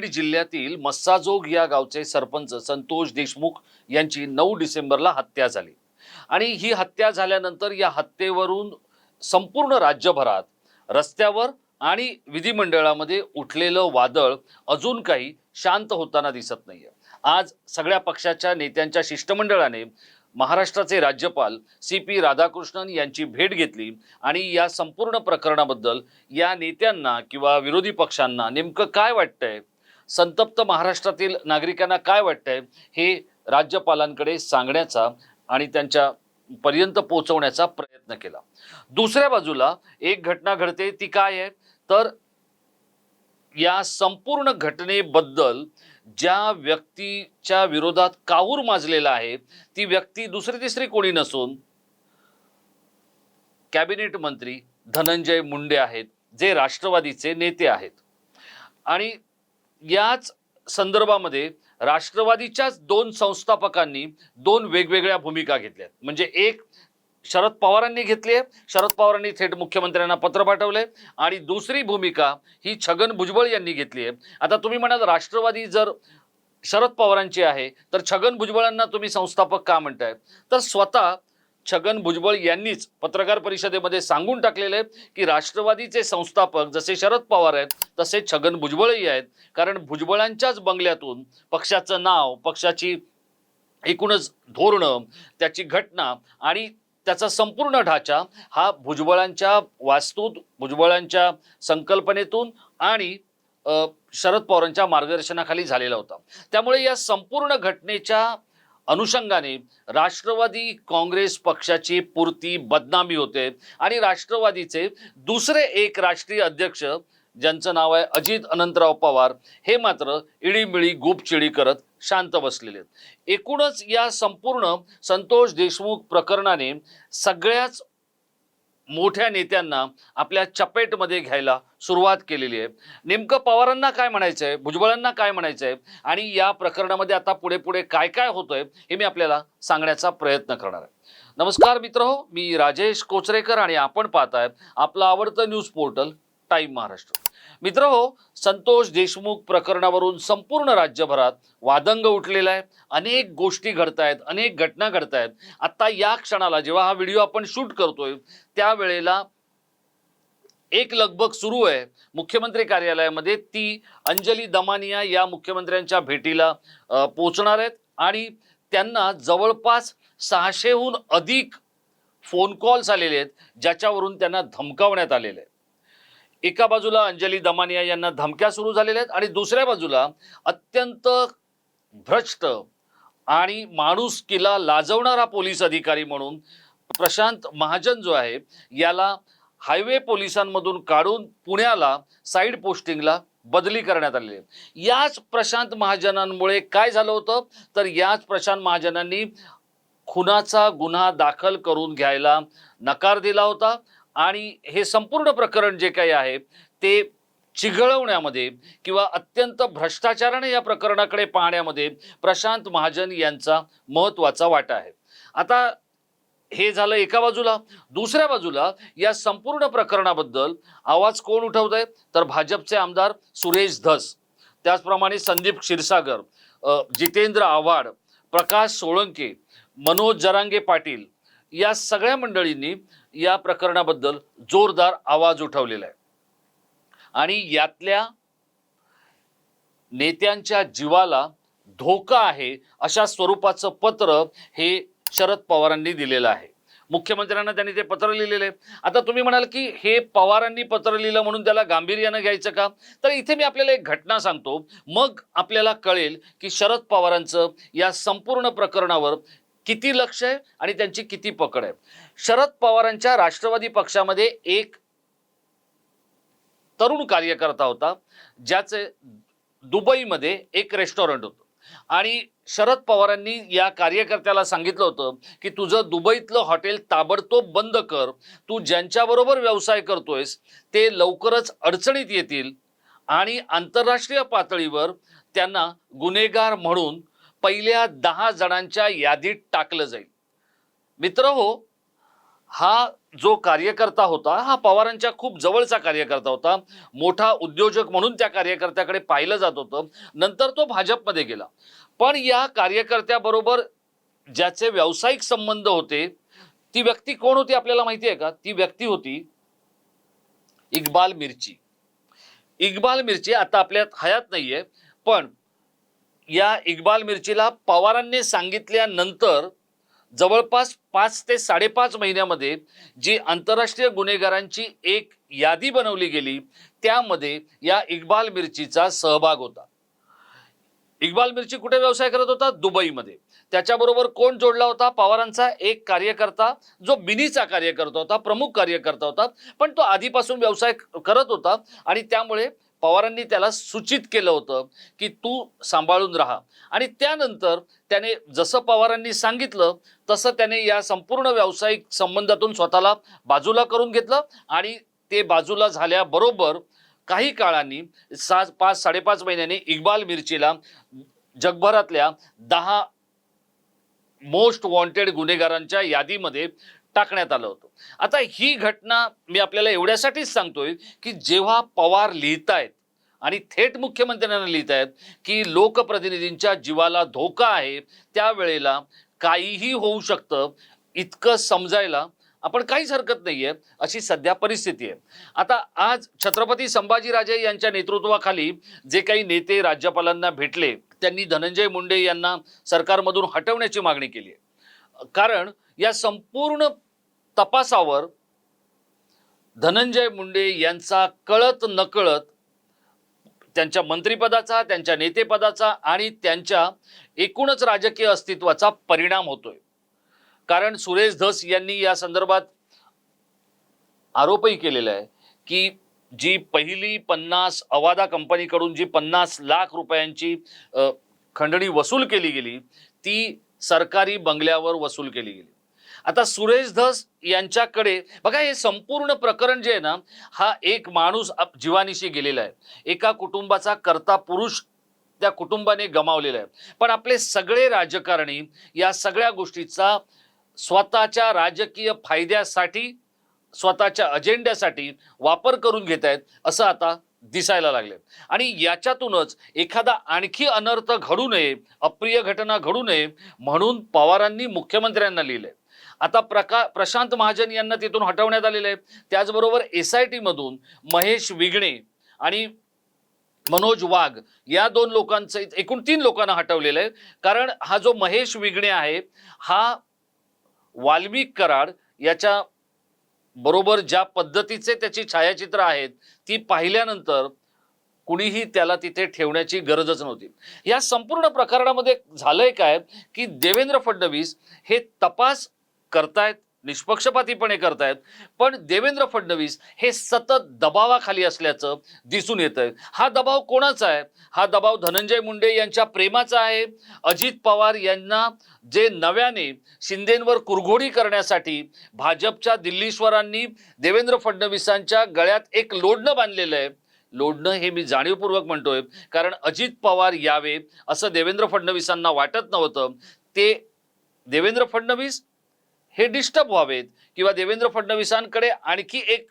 बीड जिल्ह्यातील मस्साजोग या गावचे सरपंच संतोष देशमुख यांची नऊ डिसेंबरला हत्या झाली. आणि ही हत्या झाल्यानंतर या हत्येवरून संपूर्ण राज्यभरात रस्त्यावर आणि विधिमंडळामध्ये उठलेलं वादळ अजून काही शांत होताना दिसत नाहीये. आज सगळ्या पक्षाच्या नेत्यांच्या शिष्टमंडळाने महाराष्ट्राचे राज्यपाल सी पी राधाकृष्णन यांची भेट घेतली आणि या संपूर्ण प्रकरणाबद्दल या नेत्यांना किंवा विरोधी पक्षांना नेमकं काय वाटतंय संतप्त महाराष्ट्रातील नागरिकांना काय वाटतंय हे राज्यपालांकडे सांगण्याचा आणि त्यांच्या पर्यंत पोहोचवण्याचा प्रयत्न केला. दुसऱ्या बाजूला एक घटना घडते ती काय आहे? तर या संपूर्ण घटनेबद्दल ज्या व्यक्तीच्या विरोधात काऊर माजलेला आहे ती व्यक्ती दुसरी तिसरी कोणी नसून कॅबिनेट मंत्री धनंजय मुंडे आहेत जे राष्ट्रवादीचे नेते आहेत. आणि याच संदर्भामध्ये राष्ट्रवादीच्याच दोन संस्थापकांनी दोन वेगवेगळ्या भूमिका घेतल्या म्हणजे एक शरद पवारांनी घेतली आहे. शरद पवारांनी थेट मुख्यमंत्र्यांना पत्र पाठवले आणि दुसरी भूमिका ही छगन भुजबळ यांनी घेतली आहे. आता तुम्ही म्हणाल राष्ट्रवादी जर शरद पवारांची आहे तर छगन भुजबळांना तुम्ही संस्थापक का म्हणताय? तर स्वतः छगन भुजबळ यांनीच पत्रकार परिषदेमध्ये सांगून टाकलेलं आहे की राष्ट्रवादीचे संस्थापक जसे शरद पवार आहेत तसे छगन भुजबळही आहेत. कारण भुजबळांच्याच बंगल्यातून पक्षाचं नाव पक्षाची एकूणच धोरणं त्याची घटना आणि त्याचा संपूर्ण ढाचा हा भुजबळांच्या वास्तूत भुजबळांच्या संकल्पनेतून आणि शरद पवारांच्या मार्गदर्शनाखाली झालेला होता. त्यामुळे या संपूर्ण घटनेच्या अनुषंगाने राष्ट्रवादी काँग्रेस पक्षाची पुरती बदनामी होते आणि राष्ट्रवादीचे दुसरे एक राष्ट्रीय अध्यक्ष ज्यांचं नाव आहे अजित अनंतराव पवार हे मात्र इडीमिळी गुपचिडी करत शांत बसलेले आहेत. एकूणच या संपूर्ण संतोष देशमुख प्रकरणाने सगळ्याच मोठ्या नेत्यांना आपल्या चपेटमध्ये घ्यायला सुरुवात केलेली आहे. नेमकं पवारांना काय म्हणायचं आहे भुजबळांना काय म्हणायचं आहे आणि या प्रकरणामध्ये आता पुढे पुढे काय काय होतंय हे मी आपल्याला सांगण्याचा प्रयत्न करणार आहे. नमस्कार मित्र हो मी राजेश कोचरेकर आणि आपण पाहताय आपलं आवडतं न्यूज पोर्टल टाईम महाराष्ट्र मित्र हो संतोष देशमुख प्रकरणावरून संपूर्ण राज्यभरात वादंग उठलेला आहे. अनेक गोष्टी घडतायत अनेक घटना घडतायत. आत्ता या क्षणाला जेव्हा हा व्हिडिओ आपण शूट करतोय त्यावेळेला एक लगबग सुरू आहे. मुख्यमंत्री कार्यालयामध्ये ती अंजली दमानिया या मुख्यमंत्र्यांच्या भेटीला पोचणार आहेत. आणि त्यांना जवळपास सहाशेहून अधिक फोन कॉल्स आलेले आहेत ज्याच्यावरून त्यांना धमकावण्यात आलेले आहे एका बाजूला अंजली दमानिया यांना धमक्या सुरू झालेल्या आहेत आणि दुसऱ्या बाजूला अत्यंत भ्रष्ट आणि माणुसकीला लाजवणारा पोलीस अधिकारी म्हणून प्रशांत महाजन जो आहे याला हायवे पोलिसांमधून काढून पुण्याला साईड पोस्टिंगला बदली करण्यात आलेली आहे. याच प्रशांत महाजनांमुळे काय झालं होतं? तर याच प्रशांत महाजनांनी खुनाचा गुन्हा दाखल करून घ्यायला नकार दिला होता. आणि हे संपूर्ण प्रकरण जे काही आहे ते चिघळवण्यामध्ये किंवा अत्यंत भ्रष्टाचाराने या प्रकरणाकडे पाहण्यामध्ये प्रशांत महाजन यांचा महत्त्वाचा वाटा आहे. आता हे झालं एका बाजूला दुसऱ्या बाजूला या संपूर्ण प्रकरणाबद्दल आवाज कोण उठवत आहे? तर भाजपचे आमदार सुरेश धस त्याचप्रमाणे संदीप क्षीरसागर जितेंद्र आव्हाड प्रकाश सोळंके मनोज जरांगे पाटील या सगळ्या मंडळींनी या प्रकरणाबद्दल जोरदार आवाज उठवलेला आहे. आणि यातल्या नेत्यांच्या जीवाला धोका आहे अशा स्वरूपाचं पत्र हे शरद पवारांनी दिलेलं आहे. मुख्यमंत्र्यांना त्यांनी ते पत्र लिहिलेलं आहे. आता तुम्ही म्हणाल की हे पवारांनी पत्र लिहिलं म्हणून त्याला गांभीर्यानं घ्यायचं का? तर इथे मी आपल्याला एक घटना सांगतो. मग आपल्याला कळेल की शरद पवारांचं या संपूर्ण प्रकरणावर किती लक्ष आहे आणि त्यांची किती पकड आहे. शरद पवारांच्या राष्ट्रवादी पक्षामध्ये एक तरुण कार्यकर्ता होता ज्याचे दुबईमध्ये एक रेस्टॉरंट होतं. आणि शरद पवारांनी या कार्यकर्त्याला सांगितलं होतं की तुझं दुबईतलं हॉटेल ताबडतोब बंद कर. तू ज्यांच्याबरोबर व्यवसाय करतोयस ते लवकरच अडचणीत येतील आणि आंतरराष्ट्रीय पातळीवर त्यांना गुन्हेगार म्हणून पहिल्या दहा जणांच्या यादीत टाकलं जाईल. मित्र हो हा जो कार्यकर्ता होता हा पवारांच्या खूप जवळचा कार्यकर्ता होता. मोठा उद्योजक म्हणून त्या कार्यकर्त्याकडे पाहिलं जात होतं. नंतर तो भाजपमध्ये गेला. पण या कार्यकर्त्याबरोबर ज्याचे व्यावसायिक संबंध होते ती व्यक्ती कोण होती आपल्याला माहिती आहे का? ती व्यक्ती होती इक्बाल मिरची. इक्बाल मिरची आता आपल्यात हयात नाहीये पण या इक्बाल मिरचीला पवारांनी सांगितल्यानंतर जवळपास पाच ते साडेपाच महिन्यामध्ये जी आंतरराष्ट्रीय गुन्हेगारांची एक यादी बनवली गेली त्यामध्ये या इक्बाल मिरचीचा सहभाग होता. इक्बाल मिरची कुठे व्यवसाय करत होता? दुबईमध्ये. त्याच्याबरोबर कोण जोडला होता? पवारांचा एक कार्यकर्ता जो बिनीचा कार्यकर्ता होता प्रमुख कार्यकर्ता होता पण तो आधीपासून व्यवसाय करत होता आणि त्यामुळे पवारांनी त्याला सूचित केलं होतं की तू सांभाळून राहा. आणि त्यानंतर त्याने जसं पवारांनी सांगितलं तसं त्याने या संपूर्ण व्यावसायिक संबंधातून स्वतःला बाजूला करून घेतलं आणि ते बाजूला झाल्याबरोबर काही काळांनी सा पाच साडेपाच महिन्यांनी इक्बाल मिर्चीला जगभरातल्या दहा मोस्ट वॉन्टेड गुन्हेगारांच्या यादीमध्ये टाकण्यात आलं होतं. आता ही घटना मी आपल्याला एवढ्यासाठीच सांगतोय की जेव्हा पवार लिहितायत आणि थेट मुख्यमंत्र्यांना लिहितायत की लोकप्रतिनिधींच्या जीवाला धोका आहे त्यावेळेला काहीही होऊ शकतं इतकं समजायला आपण काहीच हरकत नाहीये अशी सध्या परिस्थिती आहे. आता आज छत्रपती संभाजीराजे यांच्या नेतृत्वाखाली जे काही नेते राज्यपालांना भेटले त्यांनी धनंजय मुंडे यांना सरकारमधून हटवण्याची मागणी केली आहे. कारण या संपूर्ण तपासावर धनंजय मुंडे यांचा कळत नकळत त्यांच्या मंत्रिपदाचा त्यांच्या नेतेपदाचा आणि त्यांच्या एकूणच राजकीय अस्तित्वाचा परिणाम होतोय. कारण सुरेश धस यांनी या संदर्भात आरोपही केलेला आहे की जी पहिली पन्नास अवादा कंपनीकडून जी पन्नास लाख रुपयांची खंडणी वसूल केली गेली ती सरकारी बंगल्यावर वसूल केली गेली. आता सुरेश धस यांच्याकडे बघा हे संपूर्ण प्रकरण जे आहे ना हा एक माणूस जीवानिशी गेलेला आहे. एका कुटुंबाचा कर्ता पुरुष त्या कुटुंबाने गमावलेला आहे. पण आपले सगळे राजकारणी या सगळ्या गोष्टीचा स्वतःच्या राजकीय फायद्यासाठी स्वतःच्या अजेंड्यासाठी वापर करून घेत आहेत असं आता दिसायला लागले आणि याच्यातूनच एखादा आणखी अनर्थ घडू नये अप्रिय घटना घडू नये म्हणून पवारांनी मुख्यमंत्र्यांना लिहिले आता प्रका प्रशांत महाजन यांना तिथून हटवण्यात आलेलं आहे. त्याचबरोबर एस आय टीमधून महेश विगणे आणि मनोज वाघ या दोन लोकांचं एकूण तीन लोकांना हटवलेलं आहे. कारण हा जो महेश विगणे आहे हा वाल्मिक कराड याच्या बरोबर ज्या पद्धतीचे त्याची छायाचित्र आहेत ती पाहिल्यानंतर कुणीही त्याला तिथे ठेवण्याची गरजच नव्हती. या संपूर्ण प्रकरणामध्ये झालंय काय की देवेंद्र फडणवीस हे तपास करतायत निष्पक्षपातीपणे करतायत. पण देवेंद्र फडणवीस हे सतत दबावाखाली असल्याचं दिसून येत आहे हा दबाव कोणाचा आहे? हा दबाव धनंजय मुंडे यांच्या प्रेमाचा आहे. अजित पवार यांना जे नव्याने शिंदेंवर कुरघोडी करण्यासाठी भाजपच्या दिल्लीश्वरांनी देवेंद्र फडणवीसांच्या गळ्यात एक लोडणं बांधलेलं आहे. लोडणं हे मी जाणीवपूर्वक म्हणतोय. कारण अजित पवार यावे असं देवेंद्र फडणवीसांना वाटत नव्हतं. ते देवेंद्र फडणवीस हे डिस्टर्ब व्हावेत. किंवा देवेंद्र फडणवीसांकडे आणखी एक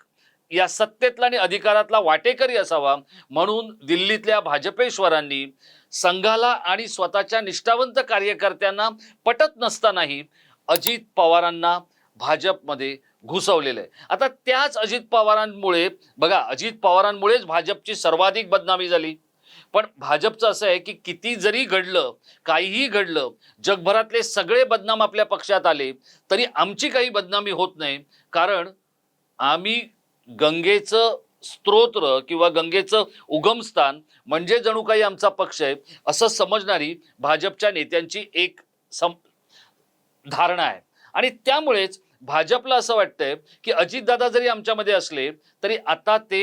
या सत्तेतला आणि अधिकारातला वाटेकरी असावा म्हणून दिल्लीतल्या भाजपेश्वरांनी संघाला आणि स्वतःच्या निष्ठावंत कार्यकर्त्यांना पटत नसतानाही अजित पवारांना भाजपमध्ये घुसवलेलं आहे. आता त्याच अजित पवारांमुळे बघा अजित पवारांमुळेच भाजपची सर्वाधिक बदनामी झाली. पण भाजपचं असं आहे की किती जरी घडलं काहीही घडलं जगभरातले सगळे बदनाम आपल्या पक्षात आले तरी आमची काही बदनामी होत नाही. कारण आम्ही गंगेचं स्तोत्र किंवा गंगेचं उगमस्थान म्हणजे जणू काही आमचा पक्ष आहे असं समजणारी भाजपच्या नेत्यांची एक सम धारणा आहे. आणि त्यामुळेच भाजपला असं वाटतंय की अजितदादा जरी आमच्यामध्ये असले तरी आता ते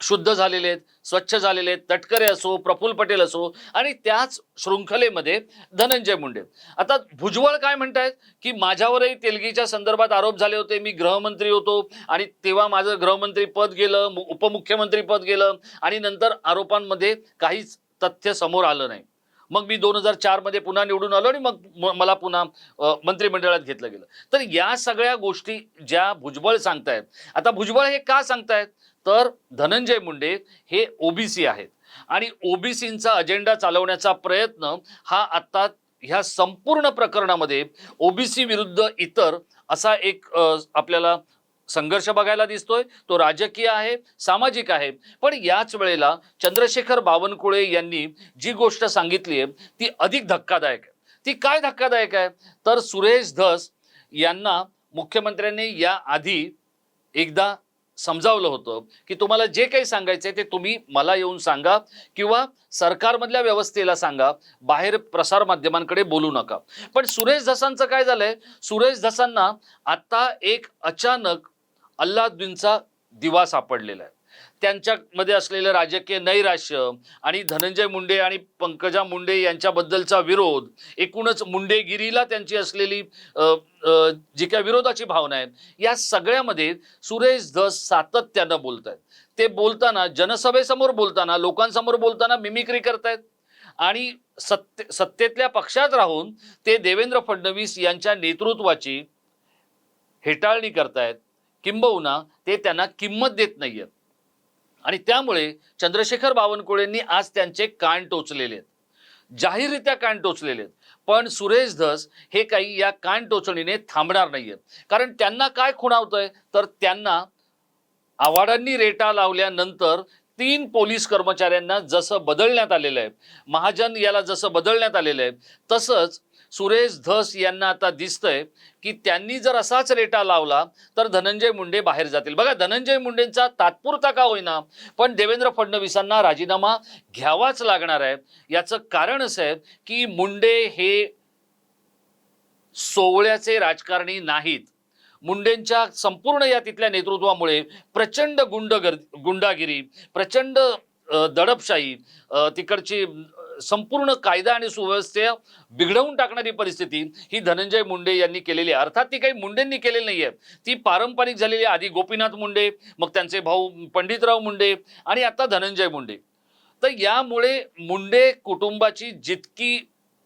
शुद्ध झालेले आहेत स्वच्छ झालेले आहेत तटकरे असो प्रफुल्ल पटेल असो आणि त्याच शृंखलेमध्ये धनंजय मुंडे. आता भुजबळ काय म्हणतायत? की माझ्यावरही तेलगीच्या संदर्भात आरोप झाले होते मी गृहमंत्री होतो आणि तेव्हा माझं गृहमंत्री पद गेलं उपमुख्यमंत्री पद गेलं आणि नंतर आरोपांमध्ये काहीच तथ्य समोर आलं नाही. मग मी दोन हजार चारमध्ये पुन्हा निवडून आलो आणि मग मला पुन्हा मंत्रिमंडळात घेतलं गेलं. तर या सगळ्या गोष्टी ज्या भुजबळ सांगतायत आता भुजबळ हे का सांगतायत? तर धनंजय मुंडे हे ओबीसी आहेत. आणि ओबीसींचा अजेंडा चालवण्याचा प्रयत्न हा आत्ता ह्या संपूर्ण प्रकरणामध्ये ओबीसी विरुद्ध इतर असा एक आपल्याला संघर्ष बघायला दिसतोय. तो राजकीय आहे सामाजिक आहे. पण याच वेळेला चंद्रशेखर बावनकुळे यांनी जी गोष्ट सांगितली आहे ती अधिक धक्कादायक आहे. ती काय धक्कादायक आहे? तर सुरेश धस यांना मुख्यमंत्र्यांनी या आधी एकदा समजावलं होतं की तुम्हाला जे काही सांगायचंय ते तुम्ही मला येऊन सांगा किंवा सरकारमधल्या व्यवस्थेला सांगा बाहेर प्रसार माध्यमांकडे बोलू नका. पण सुरेश धसांचं काय झालंय? सुरेश धसांना आता एक अचानक अल्लाउद्दीनचा दिवा सापडलेला आहे. त्यांच्यामध्ये असलेलं राजकीय नैराश्य आणि धनंजय मुंडे आणि पंकजा मुंडे यांच्याबद्दलचा विरोध एकूणच मुंडेगिरीला त्यांची असलेली जी काय विरोधाची भावना आहे या सगळ्यामध्ये सुरेश धस सातत्यानं बोलत आहेत ते बोलताना जनसभेसमोर बोलताना लोकांसमोर बोलताना मिमिक्री करतायत आणि सत्ते सत्तेतल्या पक्षात राहून ते देवेंद्र फडणवीस यांच्या नेतृत्वाची हेटाळणी करतायत. किंबहुना ते त्यांना किंमत देत नाहीयेत. आणि त्यामुळे चंद्रशेखर बावनकुळेंनी आज त्यांचे कान टोचलेले आहेत. जाहीररित्या कान टोचलेले आहेत. पण सुरेश धस हे काही या कान टोचणीने थांबणार नाही आहेत कारण त्यांना काय खुणावतंय? तर त्यांना आव्हाडांनी रेटा लावल्यानंतर तीन पोलीस कर्मचाऱ्यांना जसं बदलण्यात आलेलं आहे महाजन याला जसं बदलण्यात आलेलं आहे तसंच सुरेश धस यांना आता दिसतंय की त्यांनी जर असाच रेटा लावला तर धनंजय मुंडे बाहेर जातील. बघा धनंजय मुंडेंचा तात्पुरता का होईना? पण देवेंद्र फडणवीसांना राजीनामा घ्यावाच लागणार आहे. याचं कारण असं आहे की मुंडे हे सोवळ्याचे राजकारणी नाहीत. मुंडेंच्या संपूर्ण या तिथल्या नेतृत्वामुळे प्रचंड गुंड गुंडागिरी प्रचंड दडपशाही तिकडची संपूर्ण कायदा आणि सुव्यवस्था बिघडवून टाकणारी परिस्थिती ही धनंजय मुंडे यांनी केलेली आहे. अर्थात ती काही मुंडेंनी केलेली नाही आहे ती पारंपरिक झालेली आधी गोपीनाथ मुंडे मग त्यांचे भाऊ पंडितराव मुंडे आणि आता धनंजय मुंडे. तर यामुळे मुंडे कुटुंबाची जितकी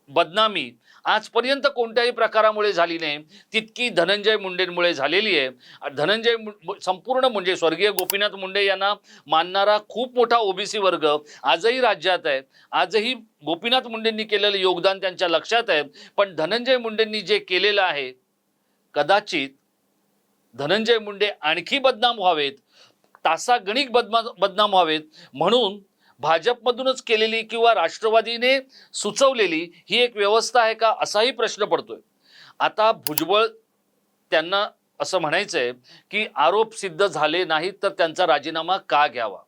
बदनामी आजपर्यंत कोणत्याही प्रकारामुळे झाली नाही. तितकी धनंजय मुंडेंमुळे झालेली आहे. धनंजय मु- संपूर्ण म्हणजे स्वर्गीय गोपीनाथ मुंडे यांना मानणारा खूप मोठा ओबीसी वर्ग आजही राज्यात आहे. आजही गोपीनाथ मुंडेंनी केलेलं योगदान त्यांच्या लक्षात आहे. पण धनंजय मुंडेंनी जे केलेलं आहे कदाचित धनंजय मुंडे आणखी बदनाम व्हावेत तासागणिक बदमा बदनाम व्हावेत. म्हणून भाजपमधूनच केलेली किंवा राष्ट्रवादीने सुचवलेली ही एक व्यवस्था आहे का असाही प्रश्न पडतोय. आता भुजबळ त्यांना असं म्हणायचं आहे की आरोप सिद्ध झाले नाहीत तर त्यांचा राजीनामा का घ्यावा?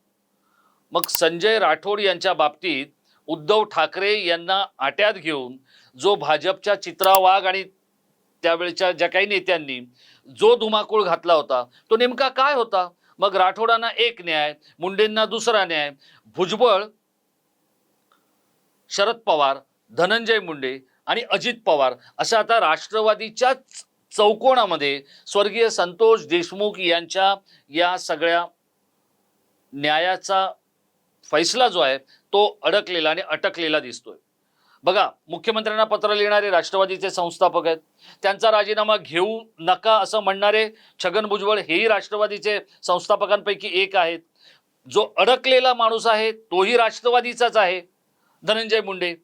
मग संजय राठोड यांच्या बाबतीत उद्धव ठाकरे यांना आट्यात घेऊन जो भाजपच्या चित्रा वाघ आणि त्यावेळच्या ज्या काही नेत्यांनी जो धुमाकूळ घातला होता तो नेमका काय होता? मग राठोडांना एक न्याय मुंडेंना दुसरा न्याय. भुजबळ शरद पवार धनंजय मुंडे आणि अजित पवार अशा आता राष्ट्रवादीच्या चौकोनामध्ये स्वर्गीय संतोष देशमुख यांच्या या सगळ्या न्यायाचा फैसला जो आहे तो अडकलेला आणि अटकलेला दिसतोय. बघा मुख्यमंत्र्यांना पत्र लिहिणारे राष्ट्रवादीचे संस्थापक आहेत. त्यांचा राजीनामा घेऊ नका असं म्हणणारे छगन भुजबळ हेही राष्ट्रवादीचे संस्थापकांपैकी एक आहेत. जो अडकलेला माणूस आहे तोही राष्ट्रवादीचाच आहे धनंजय मुंडे.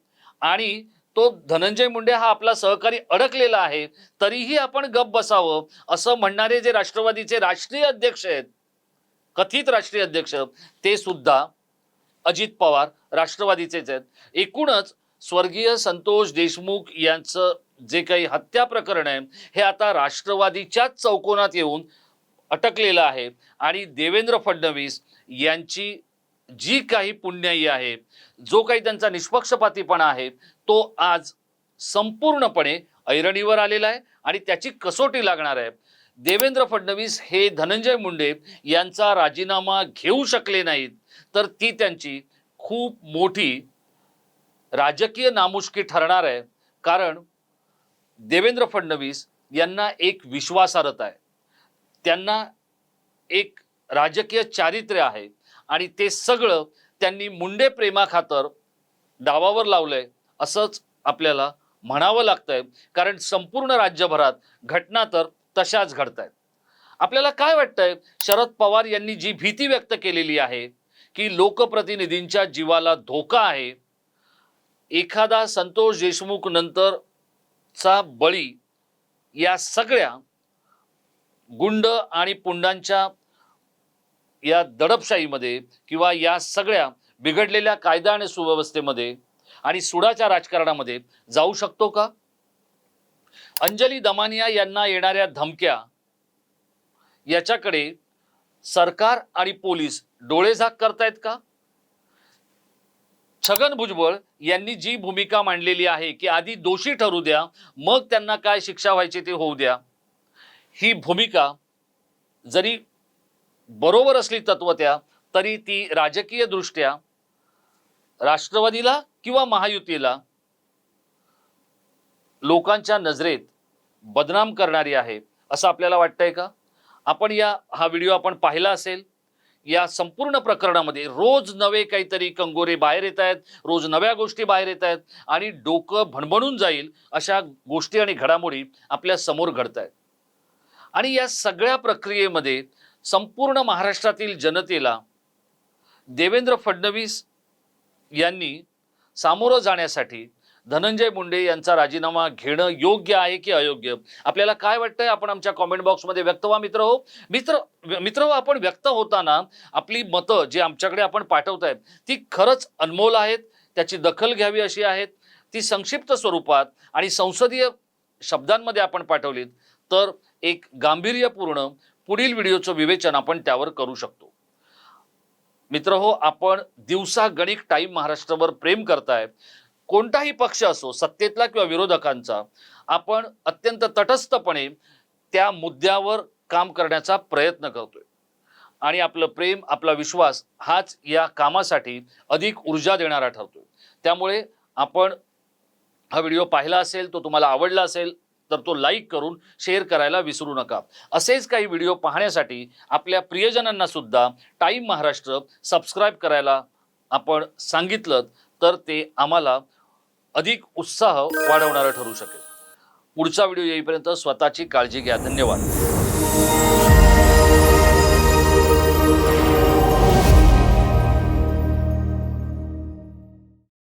आणि तो धनंजय मुंडे हा आपला सहकारी अडकलेला आहे तरीही आपण गप बसावं असं म्हणणारे जे राष्ट्रवादीचे राष्ट्रीय अध्यक्ष आहेत कथित राष्ट्रीय अध्यक्ष ते सुद्धा अजित पवार राष्ट्रवादीचेच आहेत. एकूणच स्वर्गीय संतोष देशमुख यांचं जे काही हत्या प्रकरण आहे हे आता राष्ट्रवादीच्याच चौकोनात येऊन अटकलेलं आहे. आणि देवेंद्र फडणवीस यांची जी काही पुण्याई आहे जो काही त्यांचा निष्पक्षपातीपणा आहे तो आज संपूर्णपणे ऐरणीवर आलेला आहे आणि त्याची कसोटी लागणार आहे. देवेंद्र फडणवीस हे धनंजय मुंडे यांचा राजीनामा घेऊ शकले नाहीत तर ती त्यांची खूप मोठी राजकीय नामुष्की ठरणार आहे. कारण देवेंद्र फडणवीस यांना एक विश्वासार्हता आहे. त्यांना एक राजकीय चारित्र्य आहे. आणि ते सगळं त्यांनी मुंडे प्रेमाखातर डावावर लावलंय असंच आपल्याला म्हणावं लागतंय. कारण संपूर्ण राज्यभरात घटना तर तशाच घडत आहेत आपल्याला काय वाटतंय? शरद पवार यांनी जी भीती व्यक्त केलेली आहे की लोकप्रतिनिधींच्या जीवाला धोका आहे एखादा संतोष देशमुख नंतरचा बळी या सगळ्या गुंड आणि पुंडांच्या या दडपशाहीमध्ये किंवा या सगळ्या बिघडलेल्या कायदा आणि सुव्यवस्थेमध्ये आणि सुडाच्या राजकारणामध्ये जाऊ शकतो का? अंजली दमानिया यांना येणाऱ्या धमक्या याच्याकडे सरकार आणि पोलीस डोळेझाक करतायत का? छगन भुजबळ यांनी जी भूमिका मांडलेली आहे की आधी दोषी ठरू द्या मग त्यांना काय शिक्षा व्हायची ते होऊ द्या. ही भूमिका जरी बरोबर असली तत्वत्या तरी ती राजकीय दृष्ट्या राष्ट्रवादीला किंवा महायुतीला लोकांच्या नजरेत बदनाम करणारी आहे असं आपल्याला वाटतंय का? आपण या हा व्हिडिओ आपण पाहिला असेल या संपूर्ण प्रकरणामध्ये रोज नवे काहीतरी कंगोरे बाहेर येत आहेत रोज नव्या गोष्टी बाहेर येत आहेत आणि डोकं भणभणून जाईल अशा गोष्टी आणि घडामोडी आपल्यासमोर घडत आहेत. आणि या सगळ्या प्रक्रियेमध्ये संपूर्ण महाराष्ट्रातील जनतेला देवेंद्र फडणवीस यांनी सामोरं जाण्यासाठी धनंजय मुंडे यांचा राजीनामा घेणं योग्य आहे की अयोग्य? आपल्याला काय वाटतंय? आपण आमच्या कॉमेंट बॉक्समध्ये व्यक्त व्हा मित्र हो. मित्र मित्र हो आपण व्यक्त होताना आपली मतं जी आमच्याकडे आपण पाठवतायत ती खरंच अनमोल आहेत. त्याची दखल घ्यावी अशी आहेत. ती संक्षिप्त स्वरूपात आणि संसदीय शब्दांमध्ये आपण पाठवलीत तर एक गांभीर्यपूर्ण पुढील व्हिडिओचं विवेचन आपण त्यावर करू शकतो. मित्र हो आपण दिवसा गणिक टाईम महाराष्ट्रावर प्रेम करताय. कोणताही पक्ष असो सत्तेतला किंवा विरोधकांचा आपण अत्यंत तटस्थपणे त्या मुद्द्यावर काम करण्याचा प्रयत्न करतोय. आणि आपलं प्रेम आपला विश्वास हाच या कामासाठी अधिक ऊर्जा देणारा ठरतोय. त्यामुळे आपण हा व्हिडिओ पाहिला असेल तो तुम्हाला आवडला असेल तर तो लाईक करून शेअर करायला विसरू नका. असेच काही व्हिडिओ पाहण्यासाठी आपल्या प्रियजनांना सुद्धा टाईम महाराष्ट्र सबस्क्राईब करायला आपण सांगितलं तर ते आम्हाला अधिक उत्साह वाढवणारं ठरू शकेल. पुढचा व्हिडिओ येईपर्यंत स्वतःची काळजी घ्या. धन्यवाद.